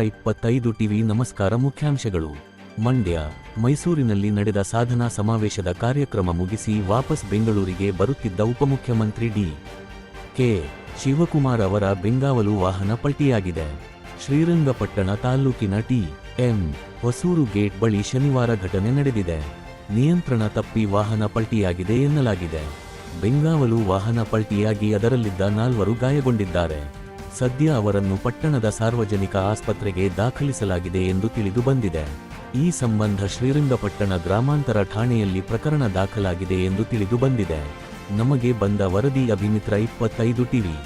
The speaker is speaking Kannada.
ಇಪ್ಪತ್ತೈದು ಟಿವಿ ನಮಸ್ಕಾರ ಮುಖ್ಯಾಂಶಗಳು. ಮಂಡ್ಯ, ಮೈಸೂರಿನಲ್ಲಿ ನಡೆದ ಸಾಧನಾ ಸಮಾವೇಶದ ಕಾರ್ಯಕ್ರಮ ಮುಗಿಸಿ ವಾಪಸ್ ಬೆಂಗಳೂರಿಗೆ ಬರುತ್ತಿದ್ದ ಉಪಮುಖ್ಯಮಂತ್ರಿ ಡಿ. ಕೆ. ಶಿವಕುಮಾರ್ ಅವರ ಬೆಂಗಾವಲು ವಾಹನ ಪಲ್ಟಿಯಾಗಿದೆ. ಶ್ರೀರಂಗಪಟ್ಟಣ ತಾಲ್ಲೂಕಿನ ಟಿ. ಎಂ. ಹೊಸೂರು ಗೇಟ್ ಬಳಿ ಶನಿವಾರ ಘಟನೆ ನಡೆದಿದೆ. ನಿಯಂತ್ರಣ ತಪ್ಪಿ ವಾಹನ ಪಲ್ಟಿಯಾಗಿದೆ ಎನ್ನಲಾಗಿದೆ. ಬೆಂಗಾವಲು ವಾಹನ ಪಲ್ಟಿಯಾಗಿ ಅದರಲ್ಲಿದ್ದ ನಾಲ್ವರು ಗಾಯಗೊಂಡಿದ್ದಾರೆ. ಸದ್ಯ ಅವರನ್ನು ಪಟ್ಟಣದ ಸಾರ್ವಜನಿಕ ಆಸ್ಪತ್ರೆಗೆ ದಾಖಲಿಸಲಾಗಿದೆ ಎಂದು ತಿಳಿದು ಬಂದಿದೆ. ಈ ಸಂಬಂಧ ಶ್ರೀರಂಗಪಟ್ಟಣ ಗ್ರಾಮಾಂತರ ಠಾಣೆಯಲ್ಲಿ ಪ್ರಕರಣ ದಾಖಲಾಗಿದೆ ಎಂದು ತಿಳಿದು ಬಂದಿದೆ. ನಮಗೆ ಬಂದ ವರದಿ ಅಭಿಮಿತ್ರ ಇಪ್ಪತ್ತೈದು ಟಿವಿ.